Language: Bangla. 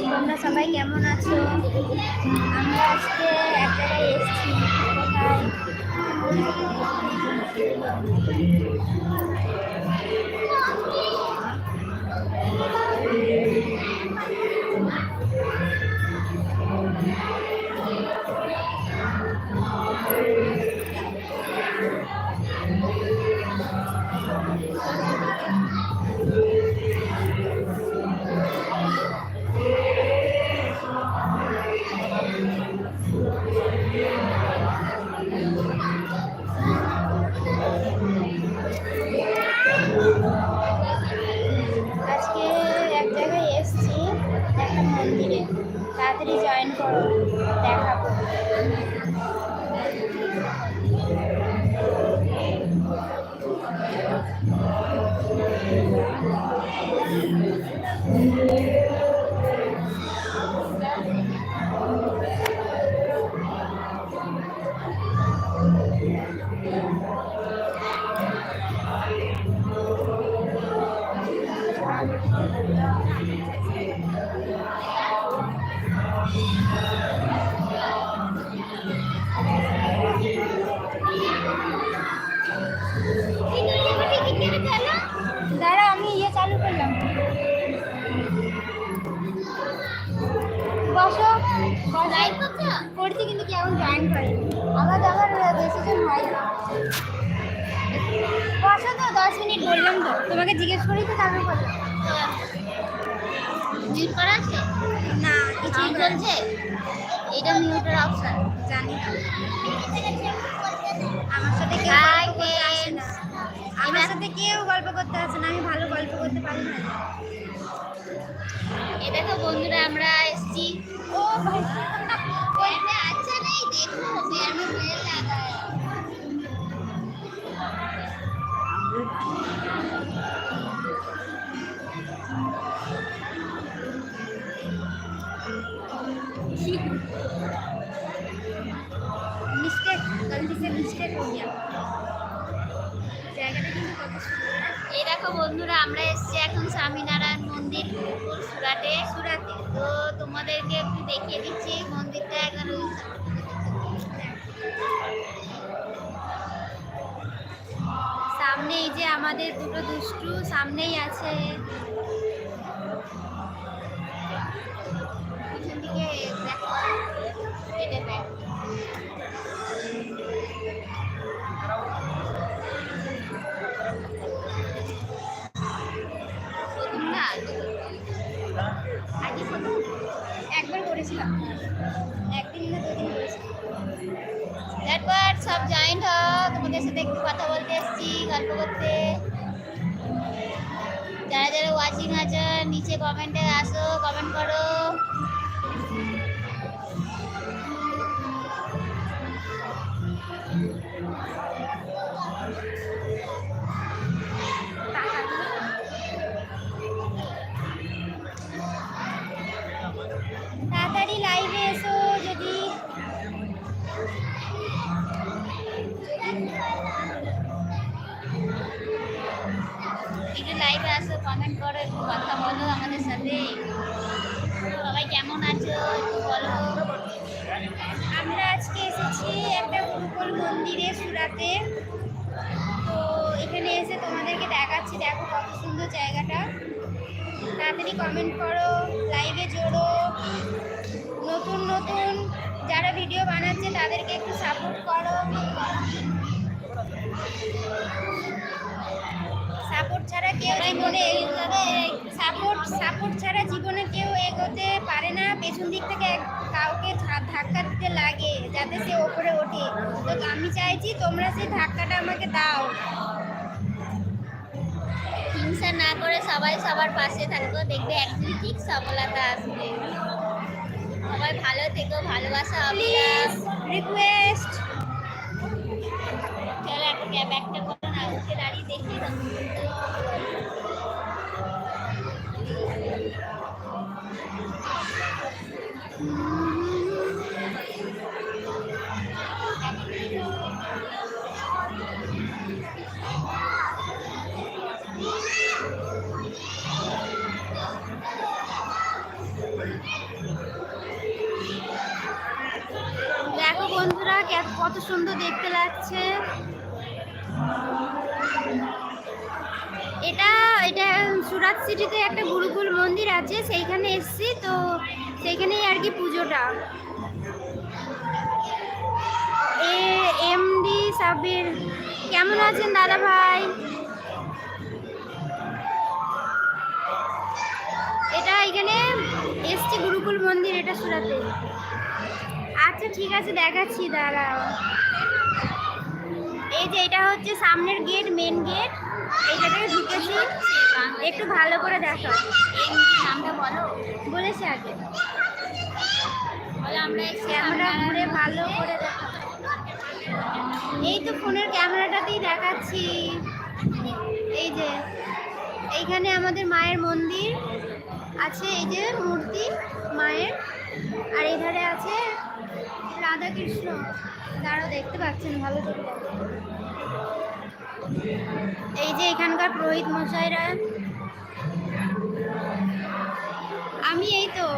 তোমরা সবাই কেমন আছো? আমরা আজকে এক জায়গায় এসেছি কোথায়? আজকে এক জায়গায় এসেছি একটা মন্দিরে। তাড়াতাড়ি জয়েন করো দেখাবো। দাঁড়া আমি ইয়ে চালু করলাম। বসো। লাইভ করছি? কিন্তু কি এখন জয়েন করি আমার আমার বেশি জন হয় না। বসো তো দশ মিনিট বললাম তো। তোমাকে জিজ্ঞেস করি তো তারপর মিউট করা আছে? না করা চলছে? এটা মিউটের অপশন জানি না। আমার সাথে কেউ গল্প করতে আসে না। আমার সাথে কেউ গল্প করতে আসে না আমি ভালো গল্প করতে পারি না। এ দেখো বন্ধুরা আমরা এসেছি। ও আচ্ছা নেই দেখো পেয়ার में এই দেখো বন্ধুরা, আমরা এসছি এখন স্বামীনারায়ণ মন্দির সুরাটে। সুরাটে। তো তোমাদেরকে একটু দেখিয়ে দিচ্ছি, মন্দিরটা এখন সামনে এই যে আমাদের দুটো দুষ্টু, সামনেই আছে তারপর সব জয়েন্ট হ তোমাদের সাথে একটু কথা বলতে এসেছি, গল্প করতে। যারা যারা ওয়াচিং আছে, নিচে কমেন্টে আসো কমেন্ট করো। আমরা আজকে এসেছি একটা গুরুকুল মন্দিরে সুরাতে। তো এখানে এসে তোমাদেরকে দেখাচ্ছি দেখো কত সুন্দর জায়গাটা। তাড়াতাড়ি কমেন্ট করো লাইভে জোড়ো। নতুন নতুন যারা ভিডিও বানাচ্ছে তাদেরকে একটু সাপোর্ট করো। সাপোর্ট ছাড়া কেউ জীবনে মনে যাবে সাপোর্ট সাপোর্ট ছাড়া জীবনে কেউ এগোতে পারে না। পেছন দিক থেকে কাউকে ধাক্কা দিতে লাগে যাতে সে ওপরে ওঠে। তো আমি চাইছি তোমরা সেই ধাক্কাটা আমাকে দাও। হিংসা না করে সবাই সবার পাশে থাকো দেখবে একদিন ঠিক সফলতা আসবে। সবাই ভালো থেকো ভালোবাসা প্লিজ রিকোয়েস্ট চলো একটা ক্যাব একটা করো না উঠে দাঁড়িয়ে দেখিয়ে দেখো বন্ধুরা কত সুন্দর দেখতে লাগছে। এটা এটা সুরাট সিটিতে একটা গুরুকুল মন্দির আছে, সেইখানে এসছি, তো সেইখানেই আর কি পুজোটা। এ এমডি সাবির কেমন আছেন দাদা ভাই? এসছি গুরুকুল মন্দির এটা সুরাতে আচ্ছা ঠিক আছে দেখাচ্ছি দাঁড়াও। এই যে এটা হচ্ছে সামনের গেট মেন গেট। এইটা থেকে ঢুকেছি একটু ভালো করে দেখো। নামটা বলো বলেছে আগে। আমরা ক্যামেরা ঘুরে ভালো করে দেখো। এই তো ফোনের ক্যামেরাটাতেই দেখাচ্ছি। এই যে এইখানে আমাদের মায়ের মন্দির আছে, এই যে মূর্তি মায়ের। আর এধারে আছে রাধা কৃষ্ণ দাঁড়াও, দেখতে পাচ্ছেন, ভালো করে এই যে এখানকার পুরোহিত মশাইরা। আমি এই তো।